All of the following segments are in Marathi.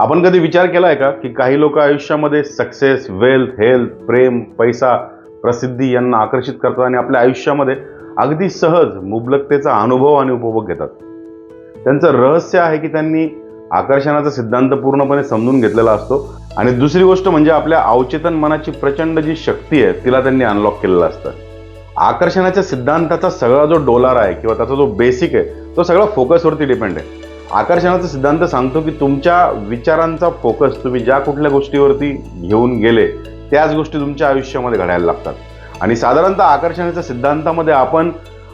आपण कधी विचार केला आहे का की काही लोक आयुष्यामध्ये सक्सेस वेल्थ हेल्थ प्रेम पैसा प्रसिद्धी यांना आकर्षित करतात आणि आपल्या आयुष्यामध्ये अगदी सहज मुबलकतेचा अनुभव आणि उपभोग घेतात. त्यांचं रहस्य आहे की त्यांनी आकर्षणाचा सिद्धांत पूर्णपणे समजून घेतलेला असतो. आणि दुसरी गोष्ट म्हणजे आपल्या अवचेतन मनाची प्रचंड जी शक्ती आहे तिला त्यांनी अनलॉक केलेलं असतं. आकर्षणाच्या सिद्धांताचा सगळा जो डोलार आहे किंवा त्याचा जो बेसिक आहे तो सगळा फोकसवरती डिपेंड आहे. आकर्षणाचा सिद्धांत सांगतो की तुमच्या विचारांचा फोकस तुम्ही ज्या कुठल्या गोष्टीवरती घेऊन गेले त्याच गोष्टी तुमच्या आयुष्यामध्ये घडायला लागतात. आणि साधारणतः आकर्षणाच्या सिद्धांतामध्ये आपण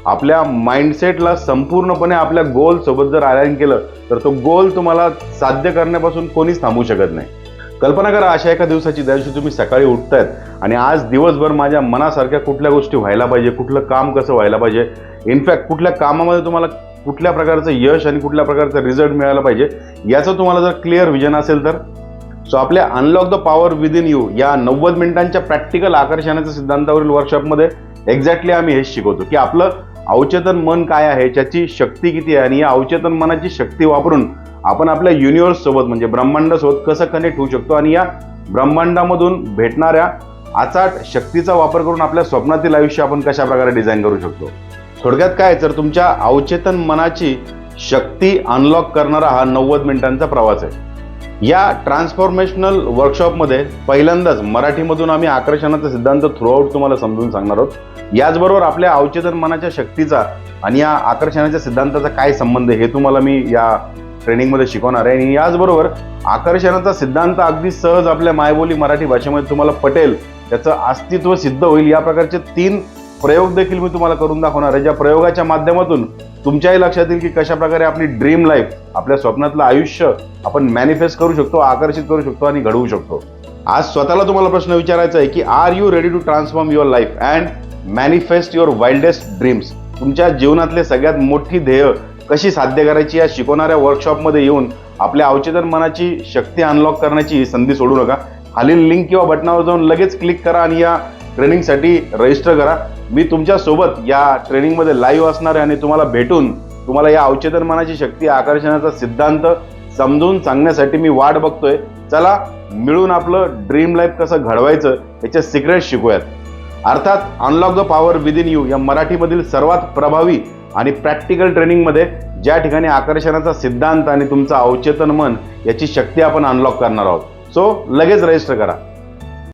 आपल्या माइंडसेटला संपूर्णपणे आपल्या गोलसोबत जर अलाइन केलं तर तो गोल तुम्हाला साध्य करण्यापासून कोणीच थांबवू शकत नाही. कल्पना करा अशा एका दिवसाची ज्या दिवशी तुम्ही सकाळी उठतायत आणि आज दिवसभर माझ्या मनासारख्या कुठल्या गोष्टी व्हायला पाहिजे कुठलं काम कसं व्हायला पाहिजे इनफॅक्ट कुठल्या कामामध्ये तुम्हाला कुठल्या प्रकारचं यश आणि कुठल्या प्रकारचा रिझल्ट मिळाला पाहिजे याचं तुम्हाला जर क्लिअर विजन असेल तर. सो आपल्या unlock the power within you या नव्वद मिनिटांच्या प्रॅक्टिकल आकर्षणाच्या सिद्धांतावरील वर्कशॉपमध्ये एक्झॅक्टली आम्ही हेच शिकवतो की आपलं अवचेतन मन काय आहे त्याची शक्ती किती आहे आणि या अवचेतन मनाची शक्ती वापरून आपण आपल्या युनिव्हर्स सोबत म्हणजे ब्रह्मांडासोबत कसं कनेक्ट होऊ शकतो आणि या ब्रह्मांडामधून भेटणाऱ्या आचाट शक्तीचा वापर करून आपल्या स्वप्नातील आयुष्य आपण कशा प्रकारे डिझाईन करू शकतो. थोडक्यात काय तर तुमच्या अवचेतन मनाची शक्ती अनलॉक करणारा हा नव्वद मिनिटांचा प्रवास आहे. या ट्रान्सफॉर्मेशनल वर्कशॉपमध्ये पहिल्यांदाच मराठीमधून आम्ही आकर्षणाचा सिद्धांत थ्रूआउट तुम्हाला समजून सांगणार आहोत. याचबरोबर आपल्या अवचेतन मनाच्या शक्तीचा आणि या आकर्षणाच्या सिद्धांताचा काय संबंध आहे हे तुम्हाला मी या ट्रेनिंगमध्ये शिकवणार आहे. आणि याचबरोबर आकर्षणाचा सिद्धांत अगदी सहज आपल्या मायबोली मराठी भाषेमध्ये तुम्हाला पटेल त्याचं अस्तित्व सिद्ध होईल. या प्रकारचे तीन प्रयोग देखील मी तुम्हाला करून दाखवणार आहे. ज्या प्रयोगाच्या माध्यमातून तुमच्याही लक्षात येईल की कशा प्रकारे आपली ड्रीम लाईफ आपल्या स्वप्नातलं आयुष्य आपण मॅनिफेस्ट करू शकतो आकर्षित करू शकतो आणि घडवू शकतो. आज स्वतःला तुम्हाला प्रश्न विचारायचा आहे की are you ready to transform your life and manifest your wildest dreams तुमच्या जीवनातले सगळ्यात मोठी ध्येय कशी साध्य करायची या शिकवणाऱ्या वर्कशॉपमध्ये येऊन आपल्या अवचेतन मनाची शक्ती अनलॉक करण्याची संधी सोडू नका. खालील लिंक किंवा बटनावर जाऊन लगेच क्लिक करा आणि या ट्रेनिंगसाठी रजिस्टर करा. मी तुमच्यासोबत या ट्रेनिंगमध्ये लाईव्ह असणार आहे आणि तुम्हाला भेटून तुम्हाला या अवचेतन मनाची शक्ती आकर्षणाचा सिद्धांत समजून सांगण्यासाठी मी वाट बघतोय. चला मिळून आपलं ड्रीम लाईफ कसं घडवायचं याचे सिक्रेट शिकूयात. अर्थात unlock the power within you या मराठीमधील सर्वात प्रभावी आणि प्रॅक्टिकल ट्रेनिंगमध्ये ज्या ठिकाणी आकर्षणाचा सिद्धांत आणि तुमचं अवचेतन मन याची शक्ती आपण अनलॉक करणार आहोत. सो लगेच रजिस्टर करा.